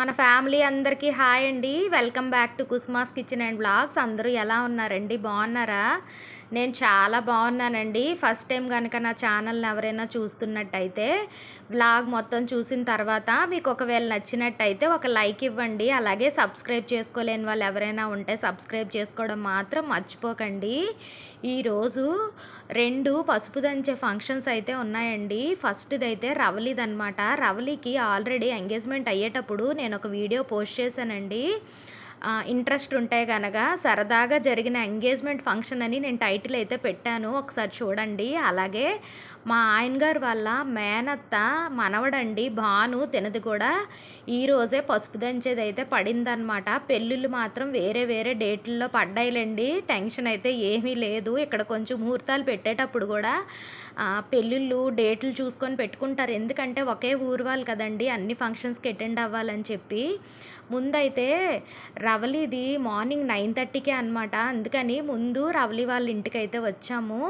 మన ఫ్యామిలీ అందరికీ హాయ్ అండి. Welcome back to కుస్మాస్ kitchen and blogs అందరూ ఎలా ఉన్నారండి? బాగున్నారా? నేను చాలా బాగున్నానండి. ఫస్ట్ టైం కనుక నా ఛానల్ని ఎవరైనా చూస్తున్నట్టయితే బ్లాగ్ మొత్తం చూసిన తర్వాత మీకు ఒకవేళ నచ్చినట్టయితే ఒక లైక్ ఇవ్వండి. అలాగే సబ్స్క్రైబ్ చేసుకోలేని వాళ్ళు ఎవరైనా ఉంటే సబ్స్క్రైబ్ చేసుకోవడం మాత్రం మర్చిపోకండి. ఈరోజు రెండు పసుపు దంచే ఫంక్షన్స్ అయితే ఉన్నాయండి. ఫస్ట్ది అయితే రవలిది అనమాట రవలికి ఆల్రెడీ ఎంగేజ్మెంట్ అయ్యేటప్పుడు నేను ఒక వీడియో పోస్ట్ చేశానండి. ఇంట్రెస్ట్ ఉంటే కనుక సరదాగా జరిగిన ఎంగేజ్మెంట్ ఫంక్షన్ అని నేను టైటిల్ అయితే పెట్టాను. ఒకసారి చూడండి. అలాగే మా ఆయన గారు వాళ్ళ మేనత్త మనవడండి భాను తినది కూడా ఈరోజే పసుపు దంచేది అయితే పడిందనమాట పెళ్ళిళ్ళు మాత్రం వేరే వేరే డేట్లలో పడ్డాయిలండి. టెన్షన్ అయితే ఏమీ లేదు. ఇక్కడ కొంచెం ముహూర్తాలు పెట్టేటప్పుడు కూడా పెళ్ళిళ్ళు డేట్లు చూసుకొని పెట్టుకుంటారు. ఎందుకంటే ఒకే ఊరు వాళ్ళు కదండి. అన్ని ఫంక్షన్స్కి అటెండ్ అవ్వాలని చెప్పి ముందైతే రవలిది మార్నింగ్ నైన్ థర్టీకే అనమాట అందుకని ముందు రవలి వాళ్ళ ఇంటికి అయితే వచ్చాము.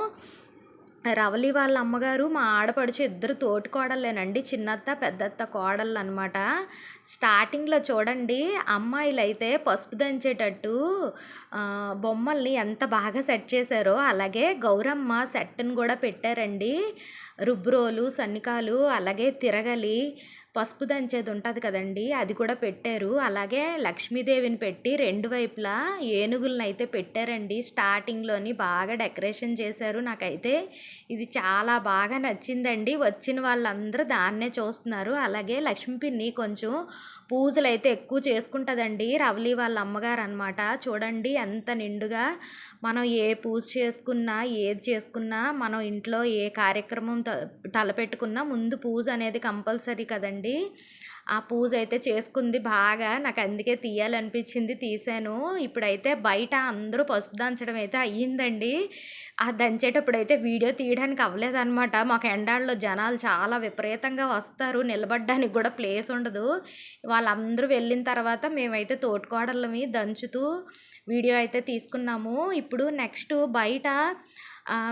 రవలి వాళ్ళ అమ్మగారు మా ఆడపడుచు ఇద్దరు తోటి కోడళ్ళేనండి చిన్నత్త పెద్దత్త కోడళ్ళు అనమాట స్టార్టింగ్లో చూడండి అమ్మాయిలు అయితే పసుపు దంచేటట్టు బొమ్మల్ని ఎంత బాగా సెట్ చేశారో అలాగే గౌరమ్మ సెట్ని కూడా పెట్టారండి. రుబ్రోలు సన్నికాలు అలాగే తిరగలి పసుపు దంచేది ఉంటుంది కదండి అది కూడా పెట్టారు. అలాగే లక్ష్మీదేవిని పెట్టి రెండు వైపులా ఏనుగులను అయితే పెట్టారండి. స్టార్టింగ్లోని బాగా డెకరేషన్ చేశారు. నాకైతే ఇది చాలా బాగా నచ్చిందండి. వచ్చిన వాళ్ళందరూ దాన్నే చూస్తున్నారు. అలాగే లక్ష్మీ పిన్ని కొంచెం పూజలు అయితే ఎక్కువ చేసుకుంటుందండి. రవలి వాళ్ళ అమ్మగారు అనమాట చూడండి ఎంత నిండుగా మనం ఏ పూజ చేసుకున్నా ఏది చేసుకున్నా మనం ఇంట్లో ఏ కార్యక్రమం తలపెట్టుకున్నా ముందు పూజ అనేది కంపల్సరీ కదండి. ఆ పూజ అయితే చేసుకుంది బాగా నాకు అందుకే తీయాలనిపించింది తీసాను. ఇప్పుడైతే బయట అందరూ పసుపు దంచడం అయితే అయ్యిందండి. ఆ దంచేటప్పుడు అయితే వీడియో తీయడానికి అవ్వలేదన్నమాట. మాకు ఎండాళ్ళలో జనాలు చాలా విపరీతంగా వస్తారు నిలబడడానికి కూడా ప్లేస్ ఉండదు. వాళ్ళందరూ వెళ్ళిన తర్వాత మేమైతే తోటికోడళ్ళమి దంచుతూ వీడియో అయితే తీసుకున్నాము. ఇప్పుడు నెక్స్ట్ బయట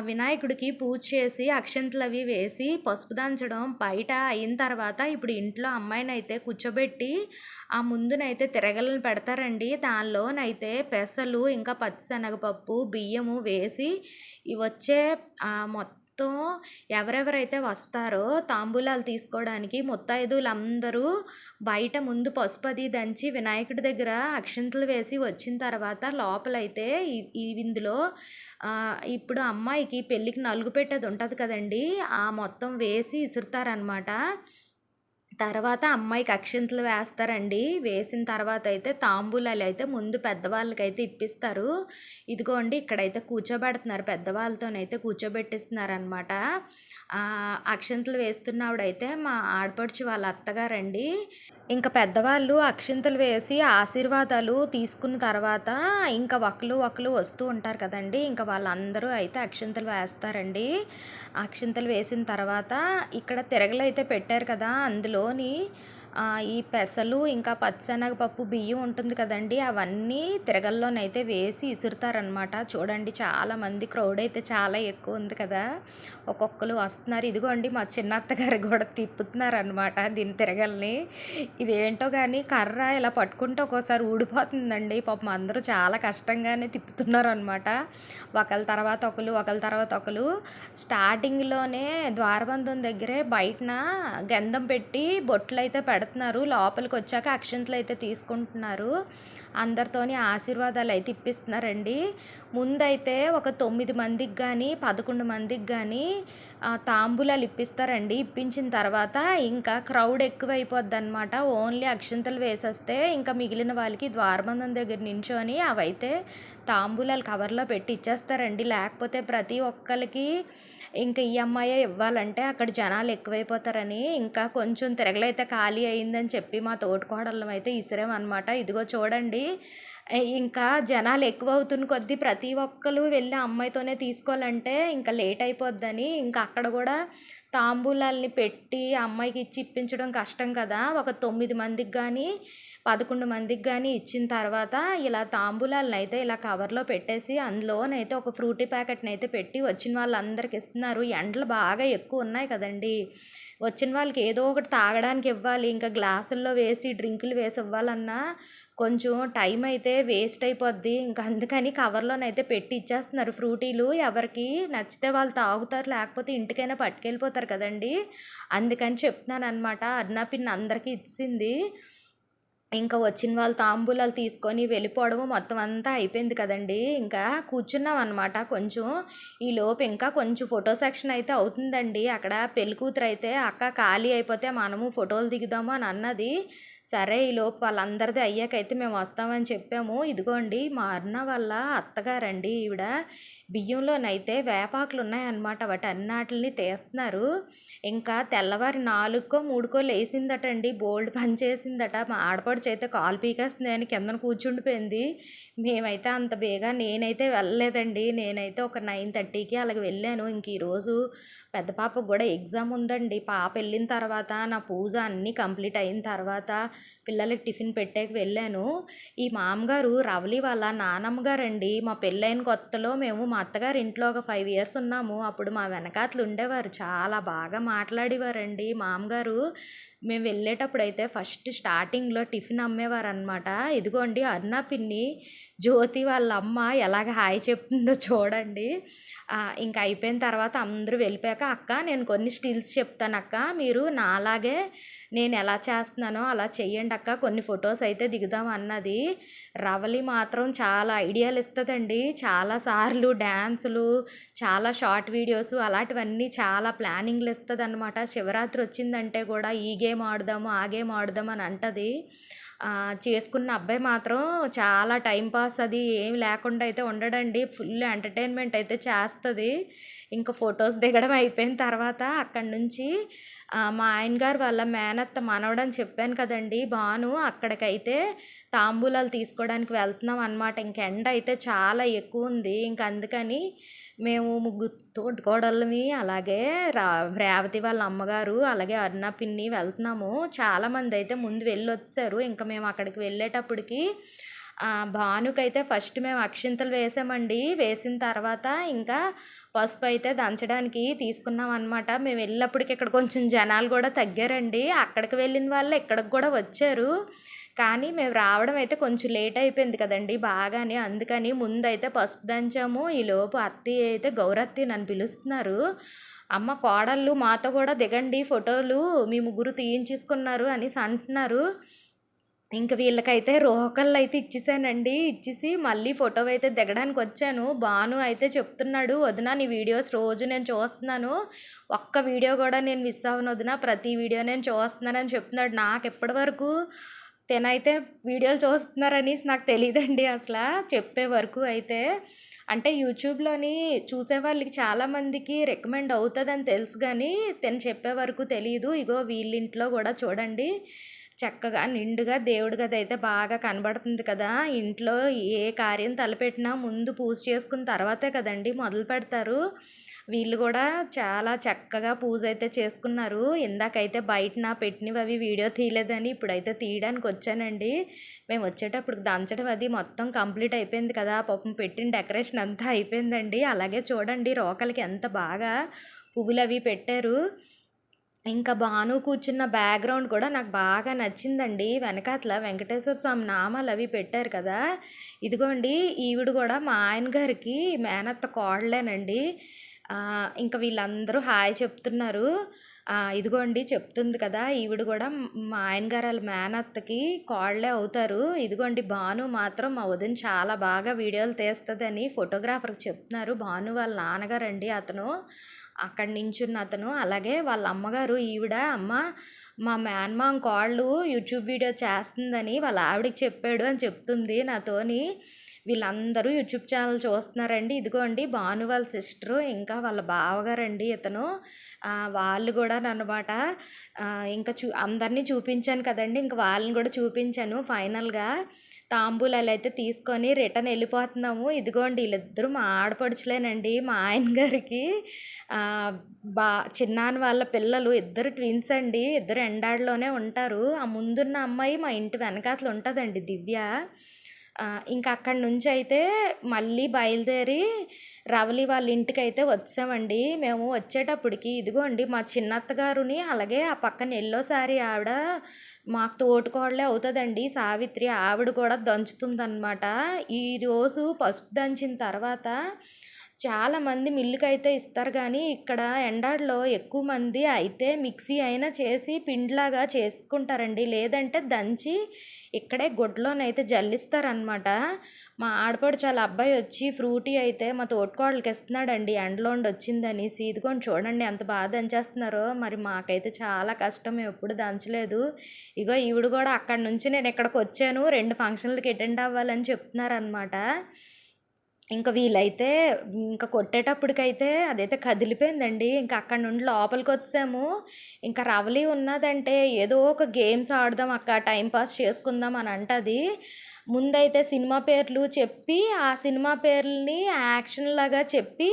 వినాయకుడికి పూజ చేసి అక్షంతలు అవి వేసి పసుపు దంచడం బయట అయిన తర్వాత ఇప్పుడు ఇంట్లో అమ్మాయిని అయితే కూర్చోబెట్టి ఆ ముందునైతే తిరగలను పెడతారండి. దానిలోనైతే పెసలు ఇంకా పచ్చిశనగపప్పు బియ్యము వేసి ఇవి వచ్చే మొత్తం మొత్తం ఎవరెవరైతే వస్తారో తాంబూలాలు తీసుకోవడానికి అందరూ బయట ముందు పసుపది దంచి వినాయకుడి దగ్గర అక్షంతలు వేసి వచ్చిన తర్వాత లోపలైతే ఈ ఇందులో ఇప్పుడు అమ్మాయికి పెళ్ళికి నలుగు పెట్టేది ఉంటుంది కదండి ఆ మొత్తం వేసి ఇసురుతారనమాట తర్వాత అమ్మాయికి అక్షింతలు వేస్తారండి. వేసిన తర్వాత అయితే తాంబూలాలు అయితే ముందు పెద్దవాళ్ళకైతే ఇప్పిస్తారు. ఇదిగోండి ఇక్కడైతే కూర్చోబెడుతున్నారు. పెద్దవాళ్ళతోనైతే కూర్చోబెట్టిస్తున్నారు అనమాట అక్షింతలు వేస్తున్నవిడైతే మా ఆడపడుచు వాళ్ళ అత్తగారండి. ఇంకా పెద్దవాళ్ళు అక్షింతలు వేసి ఆశీర్వాదాలు తీసుకున్న తర్వాత ఇంకా ఒకరు ఒకరు వస్తూ ఉంటారు కదండి. ఇంకా వాళ్ళందరూ అయితే అక్షింతలు వేస్తారండి. అక్షింతలు వేసిన తర్వాత ఇక్కడ తిరగలు అయితే పెట్టారు కదా. అందులో అందులోని ఈ పెసలు ఇంకా పచ్చనగపప్పు బియ్యం ఉంటుంది కదండి. అవన్నీ తిరగల్లోనైతే వేసి ఇసురుతారనమాట చూడండి చాలామంది క్రౌడ్ అయితే చాలా ఎక్కువ ఉంది కదా. ఒక్కొక్కరు వస్తున్నారు. ఇదిగోండి మా చిన్న అత్తగారు కూడా తిప్పుతున్నారనమాట దీని తిరగల్ని. ఇదేంటో కానీ కర్ర ఇలా పట్టుకుంటే ఒక్కోసారి ఊడిపోతుందండి. పాపం అందరూ చాలా కష్టంగానే తిప్పుతున్నారు అనమాట ఒకళ్ళ తర్వాత ఒకరు ఒకళ్ళ తర్వాత ఒకరు స్టార్టింగ్లోనే ద్వారబంధం దగ్గరే బయటన గంధం పెట్టి బొట్లు అయితే పెడుతున్నారు. లోపలికి వచ్చాక అక్షంతలు అయితే తీసుకుంటున్నారు. అందరితోని ఆశీర్వాదాలు అయితే ఇప్పిస్తున్నారండి. ముందైతే ఒక తొమ్మిది మందికి కానీ పదకొండు మందికి కానీ తాంబూలాలు ఇప్పిస్తారండి. ఇప్పించిన తర్వాత ఇంకా క్రౌడ్ ఎక్కువైపోద్ది అనమాట ఓన్లీ అక్షంతలు వేసేస్తే ఇంకా మిగిలిన వాళ్ళకి ద్వారబంధం దగ్గర నించొని అవైతే తాంబూలాలు కవర్లో పెట్టి ఇచ్చేస్తారండి. లేకపోతే ప్రతి ఒక్కరికి ఇంకా ఈ అమ్మాయే ఇవ్వాలంటే అక్కడ జనాలు ఎక్కువైపోతారని ఇంకా కొంచెం తిరగలైతే ఖాళీ అయిందని చెప్పి మా తోటికోడళ్ళం అయితే ఇసిరామన్నమాట ఇదిగో చూడండి. ఇంకా జనాలు ఎక్కువ అవుతున్న కొద్దీ ప్రతి ఒక్కరు వెళ్ళి అమ్మాయితోనే తీసుకోవాలంటే ఇంకా లేట్ అయిపోద్దని. ఇంకా అక్కడ కూడా తాంబూలాల్ని పెట్టి అమ్మాయికి ఇచ్చి ఇప్పించడం కష్టం కదా. ఒక తొమ్మిది మందికి కానీ పదకొండు మందికి కానీ ఇచ్చిన తర్వాత ఇలా తాంబూలాలను అయితే ఇలా కవర్లో పెట్టేసి అందులోనైతే ఒక ఫ్రూటీ ప్యాకెట్ని అయితే పెట్టి వచ్చిన వాళ్ళందరికి ఇస్తున్నారు. ఎండలు బాగా ఎక్కువ ఉన్నాయి కదండి. వచ్చిన వాళ్ళకి ఏదో ఒకటి తాగడానికి ఇవ్వాలి. ఇంకా గ్లాసుల్లో వేసి డ్రింకులు వేసి ఇవ్వాలన్నా కొంచెం టైం అయితే వేస్ట్ అయిపోద్ది. ఇంకా అందుకని కవర్లోనైతే పెట్టి ఇచ్చేస్తున్నారు ఫ్రూటీలు. ఎవరికి నచ్చితే వాళ్ళు తాగుతారు లేకపోతే ఇంటికైనా పట్టుకెళ్ళిపోతారు కదండి. అందుకని చెప్తున్నాను అనమాట అర్నా పిన్ అందరికీ ఇచ్చింది. ఇంకా వచ్చిన వాళ్ళు తాంబూలాలు తీసుకొని వెళ్ళిపోవడము మొత్తం అంతా అయిపోయింది కదండి. ఇంకా కూర్చున్నాం అనమాట కొంచెం ఈ లోపు ఇంకా కొంచెం ఫోటో సెక్షన్ అయితే అవుతుందండి. అక్కడ పెళ్ళి కూతురు అయితే అక్క ఖాళీ అయిపోతే మనము ఫోటోలు దిగుదాము అని అన్నది. సరే ఈ లోపు వాళ్ళందరిది అయ్యాకైతే మేము వస్తామని చెప్పాము. ఇదిగోండి మా అన్న వాళ్ళ అత్తగారండి ఈవిడ. బియ్యంలోనైతే వేపాకులు ఉన్నాయన్నమాట వాటి అన్నాటిని తీస్తున్నారు. ఇంకా తెల్లవారి నాలుగుకో మూడుకో లేచిందటండి బోల్డ్ పని చేసిందట. మా ఆడపడుచు అయితే కాలు పీకేస్తుంది అని కిందన కూర్చుండిపోయింది. మేమైతే అంత బేగా నేనైతే వెళ్ళలేదండి. నేనైతే ఒక నైన్ థర్టీకి అలాగ వెళ్ళాను. ఇంక ఈరోజు పెద్ద పాపకు కూడా ఎగ్జామ్ ఉందండి. పాప వెళ్ళిన తర్వాత నా పూజ అన్నీ కంప్లీట్ అయిన తర్వాత పిల్లలకి టిఫిన్ పెట్టేకి వెళ్ళాను. ఈ మామగారు రవలి వాళ్ళ నానమ్మ గారండి. మా పెళ్ళైన కొత్తలో మేము మా అత్తగారి ఇంట్లో ఒక ఫైవ్ ఇయర్స్ ఉన్నాము. అప్పుడు మా వెనకాతలు ఉండేవారు చాలా బాగా మాట్లాడేవారండి. మామగారు మేము వెళ్ళేటప్పుడు అయితే ఫస్ట్ స్టార్టింగ్లో టిఫిన్ అమ్మేవారనమాట ఇదిగోండి అరుణ పిన్ని జ్యోతి వాళ్ళ అమ్మ ఎలాగ హాయ్ చెప్తుందో చూడండి. ఇంకా అయిపోయిన తర్వాత అందరూ వెళ్ళిపోయాక అక్క నేను కొన్ని స్టిల్స్ చెప్తాను అక్క మీరు నాలాగే నేను ఎలా చేస్తున్నానో అలా చెయ్యండి అక్క కొన్ని ఫొటోస్ అయితే దిగుదాం అన్నది. రవలి మాత్రం చాలా ఐడియాలు ఇస్తుందండి. చాలాసార్లు డ్యాన్సులు చాలా షార్ట్ వీడియోస్ అలాంటివన్నీ చాలా ప్లానింగ్లు ఇస్తుంది అనమాట శివరాత్రి వచ్చిందంటే కూడా ఈ గేమ్ ఆడదాము ఆ గేమ్ ఆడదాం అని అంటది. చేసుకున్న అబ్బాయి మాత్రం చాలా టైం పాస్ అది ఏమి లేకుండా అయితే ఉండడండి. ఫుల్ ఎంటర్టైన్మెంట్ అయితే చేస్తుంది. ఇంకా ఫొటోస్ దిగడం అయిపోయిన తర్వాత అక్కడి నుంచి మా ఆయన గారు వాళ్ళ మేనత్త మనవడని చెప్పాను కదండి బాను అక్కడికైతే తాంబూలాలు తీసుకోవడానికి వెళ్తున్నాం అనమాట ఇంక ఎండ అయితే చాలా ఎక్కువ ఉంది. ఇంక అందుకని మేము ముగ్గురు తోటికోడళ్ళమి అలాగే రా రేవతి వాళ్ళ అమ్మగారు అలాగే అరుణ పిన్ని వెళ్తున్నాము. చాలామంది అయితే ముందు వెళ్ళి వచ్చారు ఇంకా మేము అక్కడికి వెళ్ళేటప్పటికి భానుకైతే ఫస్ట్ మేము అక్షింతలు వేసామండి. వేసిన తర్వాత ఇంకా పసుపు అయితే దంచడానికి తీసుకున్నాం అనమాట మేము వెళ్ళినప్పటికి ఇక్కడ కొంచెం జనాలు కూడా తగ్గారండి. అక్కడికి వెళ్ళిన వాళ్ళు ఇక్కడికి కూడా వచ్చారు. కానీ మేము రావడం అయితే కొంచెం లేట్ అయిపోయింది కదండి బాగానే. అందుకని ముందైతే పసుపు దంచాము ఈలోపు అత్తి అయితే గౌరత్తి నన్ను పిలుస్తున్నారు. అమ్మ కోడళ్ళు మాతో కూడా దిగండి ఫోటోలు మీ ముగ్గురు తీయించేసుకున్నారు అనేసి అంటున్నారు. ఇంక వీళ్ళకైతే రోహకళ్ళు అయితే ఇచ్చేసానండి. ఇచ్చేసి మళ్ళీ ఫోటో అయితే దిగడానికి వచ్చాను. బాను అయితే చెప్తున్నాడు వదిన నీ వీడియోస్ రోజు నేను చూస్తున్నాను. ఒక్క వీడియో కూడా నేను మిస్ అవ్వను వదిన. ప్రతి వీడియో నేను చూస్తున్నానని చెప్తున్నాడు. నాకు ఎప్పటి వరకు తేనైతే వీడియోలు చూస్తున్నారనేసి నాకు తెలియదండి అసలు. చెప్పే వరకు అయితే అంటే యూట్యూబ్లోని చూసే వాళ్ళకి చాలామందికి రికమెండ్ అవుతుందని తెలుసు కానీ తను చెప్పే వరకు తెలియదు ఇగో వీళ్ళింట్లో కూడా చూడండి. చక్కగా నిండుగా దేవుడి గది అయితే బాగా కనబడుతుంది కదా. ఇంట్లో ఏ కార్యం తలపెట్టినా ముందు పూజ చేసుకున్న తర్వాతే కదండి మొదలు పెడతారు. వీళ్ళు కూడా చాలా చక్కగా పూజ అయితే చేసుకున్నారు. ఇందాకైతే బయట నా పెట్టినవి అవి వీడియో తీయలేదని ఇప్పుడైతే తీయడానికి వచ్చానండి. మేము వచ్చేటప్పుడు దంచడం అది మొత్తం కంప్లీట్ అయిపోయింది కదా. పాపం పెట్టిన డెకరేషన్ అంతా అయిపోయిందండి. అలాగే చూడండి రోకలకి ఎంత బాగా పువ్వులు అవి పెట్టారు. ఇంకా భాను కూర్చున్న బ్యాక్గ్రౌండ్ కూడా నాకు బాగా నచ్చిందండి. వెనకాతల వెంకటేశ్వర స్వామి నామాలు అవి పెట్టారు కదా. ఇదిగోండి ఈవిడ కూడా మా ఆయన గారికి మేనత్త కోడలేనండి. ఇంకా వీళ్ళందరూ హాయ్ చెప్తున్నారు. ఇదిగోండి చెప్తుంది కదా ఈవిడ కూడా మా ఆయన గారు వాళ్ళ మేనత్తకి కోళ్ళే అవుతారు. ఇదిగోండి భాను మాత్రం మా వదిన చాలా బాగా వీడియోలు తీస్తుందని ఫోటోగ్రాఫర్కి చెప్తున్నారు. భాను వాళ్ళ నాన్నగారండి అతను. అక్కడ నించున్న అతను. అలాగే వాళ్ళ అమ్మగారు ఈవిడ అమ్మ మా మేనమామ కోళ్ళు యూట్యూబ్ వీడియో చేస్తుందని వాళ్ళ ఆవిడకి చెప్పాడు అని చెప్తుంది నాతోని. వీళ్ళందరూ యూట్యూబ్ ఛానల్ చూస్తున్నారండి. ఇదిగోండి భాను వాళ్ళ సిస్టరు ఇంకా వాళ్ళ బావగారండి ఇతను. వాళ్ళు కూడా అనమాట ఇంకా చూ అందరినీ చూపించాను కదండి. ఇంకా వాళ్ళని కూడా చూపించాను ఫైనల్గా. తాంబూలాలు అయితే తీసుకొని రిటర్న్ వెళ్ళిపోతున్నాము. ఇదిగోండి వీళ్ళిద్దరూ మా ఆడపడుచులేనండి. మా ఆయన గారికి బా చిన్నాన్న వాళ్ళ పిల్లలు ఇద్దరు ట్విన్స్ అండి. ఇద్దరు ఎండాడిలోనే ఉంటారు. ఆ ముందున్న అమ్మాయి మా ఇంటి వెనకాతలు ఉంటుందండి దివ్య. ఇంకా అక్కడి నుంచి అయితే మళ్ళీ బయలుదేరి రవలి వాళ్ళ ఇంటికి అయితే వచ్చామండి. మేము వచ్చేటప్పటికి ఇదిగోండి మా చిన్నత్తగారుని అలాగే ఆ పక్కన ఎల్లో సారీ ఆవిడ మాకు తోటికోడలే అవుతుందండి. సావిత్రి ఆవిడ కూడా దంచుతుందన్నమాట. ఈరోజు పసుపు దంచిన తర్వాత చాలామంది మిల్లుకి అయితే ఇస్తారు కానీ ఇక్కడ ఎండాడలో ఎక్కువ మంది అయితే మిక్సీ అయినా చేసి పిండిలాగా చేసుకుంటారండి. లేదంటే దంచి ఇక్కడే గుడ్లోనైతే జల్లిస్తారనమాట మా ఆడపడు చాలా అబ్బాయి వచ్చి ఫ్రూటీ అయితే మా తోటకోడలకి ఇస్తున్నాడండి ఎండలో ఉండి వచ్చిందనేసి. ఇదిగోండి చూడండి ఎంత బాగా దంచేస్తున్నారో. మరి మాకైతే చాలా కష్టం మేము ఎప్పుడు దంచలేదు. ఇగో ఈవిడ కూడా అక్కడి నుంచి నేను ఇక్కడికి వచ్చాను రెండు ఫంక్షన్లకి అటెండ్ అవ్వాలని చెప్తున్నారనమాట ఇంకా వీలైతే ఇంకా కొట్టేటప్పటికైతే అదైతే కదిలిపోయిందండి. ఇంకా అక్కడ నుండి లోపలికి వచ్చాము. ఇంకా రవలి ఉన్నదంటే ఏదో ఒక గేమ్స్ ఆడదాం అక్క టైం పాస్ చేసుకుందాం అని అంటది. ముందైతే సినిమా పేర్లు చెప్పి ఆ సినిమా పేర్లని యాక్షన్ లాగా చెప్పి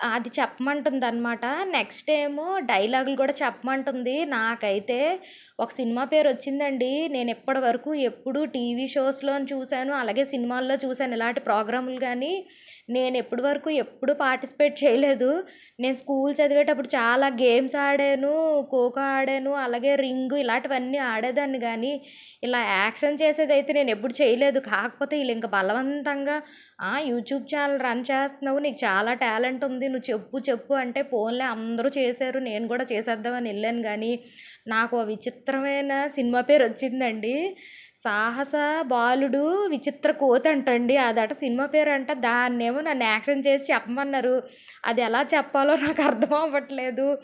అది చెప్పమంటుంది అనమాట నెక్స్ట్ ఏమో డైలాగులు కూడా చెప్పమంటుంది. నాకైతే ఒక సినిమా పేరు వచ్చిందండి నేను ఇప్పటి వరకు ఎప్పుడు టీవీ షోస్లో చూశాను అలాగే సినిమాల్లో చూశాను. ఇలాంటి ప్రోగ్రాములు కానీ నేను ఎప్పటి వరకు ఎప్పుడు పార్టిసిపేట్ చేయలేదు. నేను స్కూల్ చదివేటప్పుడు చాలా గేమ్స్ ఆడాను ఖోఖో ఆడాను అలాగే రింగ్ ఇలాంటివన్నీ ఆడేదాన్ని కానీ ఇలా యాక్షన్ చేసేది అయితే నేను ఎప్పుడు చేయలేదు. కాకపోతే వీళ్ళు ఇంకా బలవంతంగా యూట్యూబ్ ఛానల్ రన్ చేస్తున్నావు నీకు చాలా టాలెంట్ ఉంది నువ్వు చెప్పు చెప్పు అంటే ఫోన్లే అందరూ చేశారు. నేను కూడా చేసేద్దామని వెళ్ళాను కానీ నాకు విచిత్రమైన సినిమా పేరు వచ్చిందండి. సాహస బాలుడు విచిత్ర కోత అంటండి. అదట సినిమా పేరు అంట దాన్నే నన్ను యాక్షన్ చేసి చెప్పమన్నారు. అది ఎలా చెప్పాలో నాకు అర్థం అవ్వట్లేదు.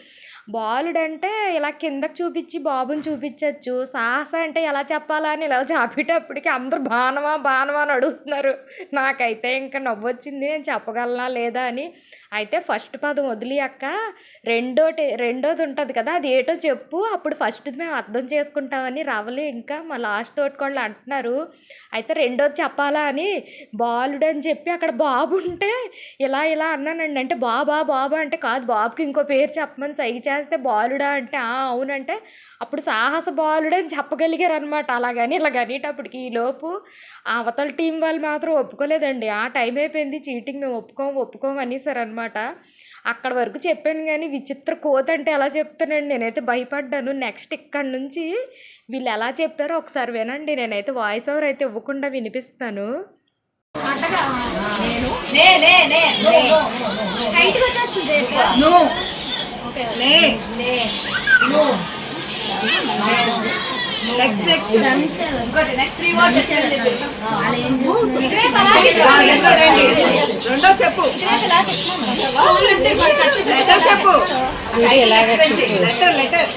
బాలుడంటే ఇలా కిందకి చూపించి బాబుని చూపించవచ్చు సాహస అంటే ఎలా చెప్పాలా అని ఇలా చెప్పేటప్పటికి అందరూ బాణమా బాణమా అని అడుగుతున్నారు. నాకైతే ఇంకా నవ్వొచ్చింది నేను చెప్పగలనా లేదా అని. అయితే ఫస్ట్ పదం వదిలి అక్క రెండోటి రెండోది ఉంటుంది కదా అది ఏటో చెప్పు. అప్పుడు ఫస్ట్ది మేము అర్థం చేసుకుంటామని రవలి ఇంకా మా లాస్ట్ తోటికోళ్ళు అంటున్నారు. అయితే రెండోది చెప్పాలా అని బాలుడు అని చెప్పి అక్కడ బాబు ఉంటే ఇలా ఇలా అన్నానండి. అంటే బాబా బాబా అంటే కాదు బాబుకి ఇంకో పేరు చెప్పమని సైగ చేస్తే బాలుడా అంటే "ఆ, అవునంటే అప్పుడు సాహస బాలుడు అని చెప్పగలిగారు అనమాట అలాగని ఇలా గనేటప్పటికి ఈ లోపు ఆ అవతల టీం వాళ్ళు మాత్రం ఒప్పుకోలేదండి. ఆ టైం అయిపోయింది చీటింగ్ మేము ఒప్పుకోం ఒప్పుకోం అనేసారు అనమాట అక్కడ వరకు చెప్పాను కానీ విచిత్ర కోత అంటే ఎలా చెప్తానండి? నేనైతే భయపడ్డాను. నెక్స్ట్ ఇక్కడ నుంచి వీళ్ళు ఎలా చెప్పారో ఒకసారి వినండి. నేనైతే వాయిస్ ఓవర్ అయితే ఇవ్వకుండా వినిపిస్తాను. నే. నెక్స్ట్ నెక్స్ట్ ఇంకోటి నెక్స్ట్ త్రీ వర్డ్స్ రెండో చెప్పు. లెటర్ చెప్పు. Letter letter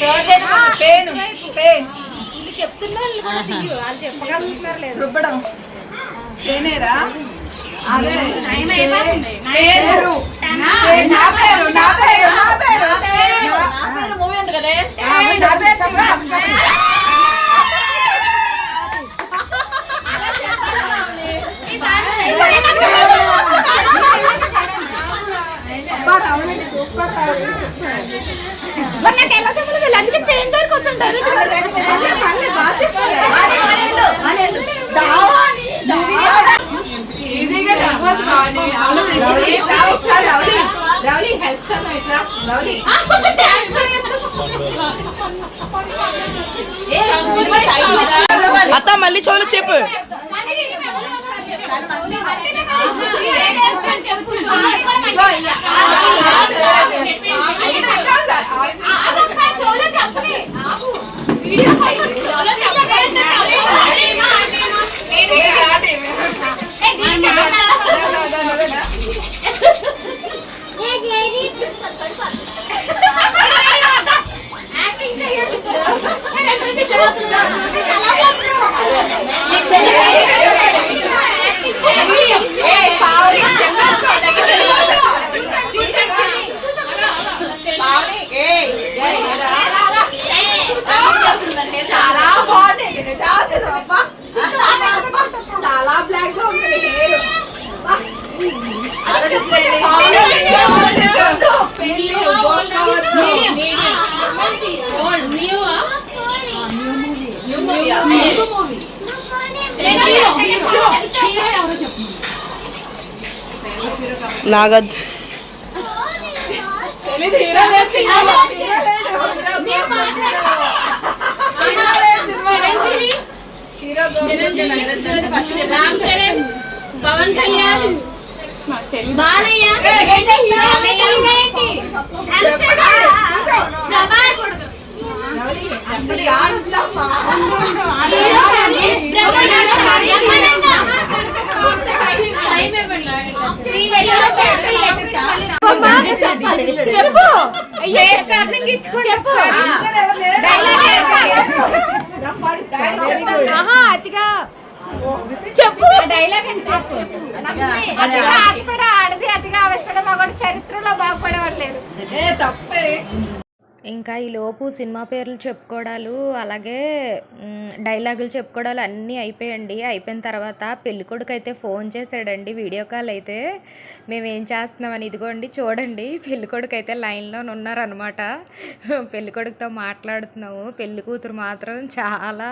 third pen pen. వీళ్ళు చెప్తున్న వాళ్ళు కూడా తీయు. వాళ్ళు చెప్పగలుగుతున్నారు లేదు రుబ్బడం. పేనేరా. పేరు. నా పేరు నా పేరు నా పేరు నా పేరు. మూవీ ఉంది కదా. నా పేరు శివ. సూపర్ అవునండి సూపర్ మరి నాకు ఎలా చెప్పలేదు? అందుకే పెయిన్ దగ్గరికి వస్తుంటారు పర్లేదు, పర్లేదు, బాగా చెప్పాలి. ఈజీగా చెప్పవచ్చు కానీ ఆలోచించి ఒకసారి రౌడీ రౌడీ హెల్ప్ చేద్దాం ఇట్లా రౌడీ అత్త మళ్ళీ చోలు చెప్పు యాక్టింగ్ నాగజ్ పవన్ కళ్యాణ్ బాలయ్య. ప్రభాస్. చెప్పు. అతిగా. చెప్పు. డైలాగ్ చెప్పు. అతిగా ఆశపడ ఆడది అతిగా ఆశపడ మగవాడు చరిత్రలో బాగుపడేవాళ్ళు ఏ తప్పే. ఇంకా ఈ లోపు సినిమా పేర్లు చెప్పుకోవడాలు అలాగే డైలాగులు చెప్పుకోవడాలు అన్నీ అయిపోయండి. అయిపోయిన తర్వాత పెళ్ళికొడుకు అయితే ఫోన్ చేశాడండి వీడియో కాల్ అయితే. మేము ఏం చేస్తున్నామని ఇదిగోండి చూడండి. పెళ్ళికొడుకు అయితే లైన్లో ఉన్నారనమాట పెళ్ళికొడుకుతో మాట్లాడుతున్నాము. పెళ్ళి కూతురు మాత్రం చాలా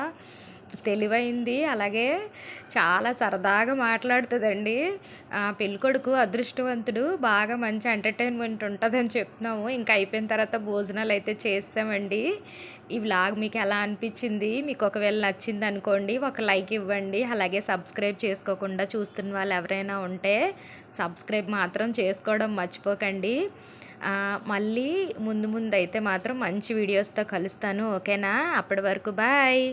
తెలివైంది. అలాగే చాలా సరదాగా మాట్లాడుతుందండి. పెళ్ళికొడుకు అదృష్టవంతుడు. బాగా మంచి ఎంటర్టైన్మెంట్ ఉంటుందని చెప్తున్నాము. ఇంకా అయిపోయిన తర్వాత భోజనాలు అయితే చేసామండి ఈ వ్లాగ్ మీకు ఎలా అనిపించింది? మీకు ఒకవేళ నచ్చింది అనుకోండి ఒక లైక్ ఇవ్వండి. అలాగే సబ్స్క్రైబ్ చేసుకోకుండా చూస్తున్న వాళ్ళు ఎవరైనా ఉంటే సబ్స్క్రైబ్ మాత్రం చేసుకోవడం మర్చిపోకండి. మళ్ళీ ముందు ముందు అయితే మాత్రం మంచి వీడియోస్తో కలుస్తాను. ఓకేనా? అప్పటి వరకు బాయ్!